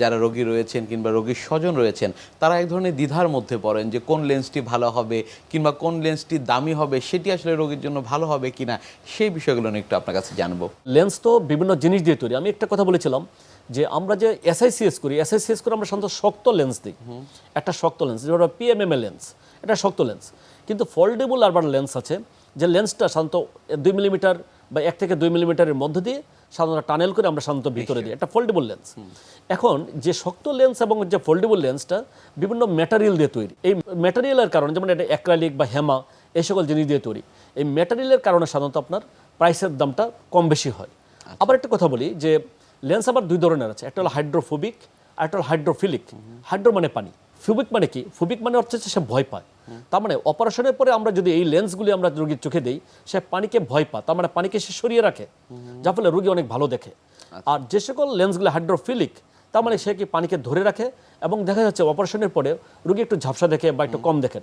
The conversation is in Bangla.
যারা রোগী রয়েছেন কিংবা রোগীর স্বজন রয়েছেন তারা এক ধরনের দ্বিধার মধ্যে পড়েন যে কোন লেন্সটি ভালো হবে কিংবা কোন লেন্সটি দামি হবে সেটি আসলে রোগীর জন্য ভালো হবে কিনা সেই বিষয়গুলো নিয়ে একটু আপনার কাছে জানব। লেন্স তো বিভিন্ন জিনিস দিয়ে তৈরি। আমি একটা কথা বলেছিলাম যে আমরা যে এসআইসিএস করি এসআইসিএস করে আমরা সাধারণত শক্ত লেন্স দিই। একটা শক্ত লেন্স যেটা পিএমএমএ লেন্স এটা শক্ত লেন্স। কিন্তু ফোল্ডেবল আরবার লেন্স আছে যে লেন্সটা সাধারণত দুই মিলিমিটার বা এক থেকে দুই মিলিমিটারের মধ্য দিয়ে সাধারণত টানেল করে আমরা সাধারণত ভিতরে দিই একটা ফোল্ডেবল লেন্স এখন যে শক্ত লেন্স এবং যে ফোল্ডেবল লেন্সটা বিভিন্ন ম্যাটেরিয়াল দিয়ে তৈরি। এই ম্যাটেরিয়ালের কারণে যেমন এটা অ্যাক্রালিক বা হেমা এই সকল জিনিস দিয়ে তৈরি। এই ম্যাটেরিয়ালের কারণে সাধারণত আপনার প্রাইসের দামটা কম বেশি হয়। আবার একটা কথা বলি যে লেন্স আবার দুই ধরনের আছে। একটা হলো হাইড্রোফোবিক আর একটা হলো হাইড্রোফিলিক হাইড্রো মানে পানি। ফিবিক মানে কি? ফুবিক মানে হচ্ছে সে ভয় পায়। তার মানে অপারেশনের পরে আমরা যদি এই লেন্সগুলি আমরা রোগীর চোখে দিই সে পানিকে ভয় পায় তার মানে পানিকে সে সরিয়ে রাখে যার ফলে রোগী অনেক ভালো দেখে। আর যে সকল লেন্সগুলো হাইড্রোফিলিক তার মানে সে কি পানিকে ধরে রাখে? এবং দেখা যাচ্ছে অপারেশনের পরে রোগী একটু ঝাপসা দেখে বা একটু কম দেখেন।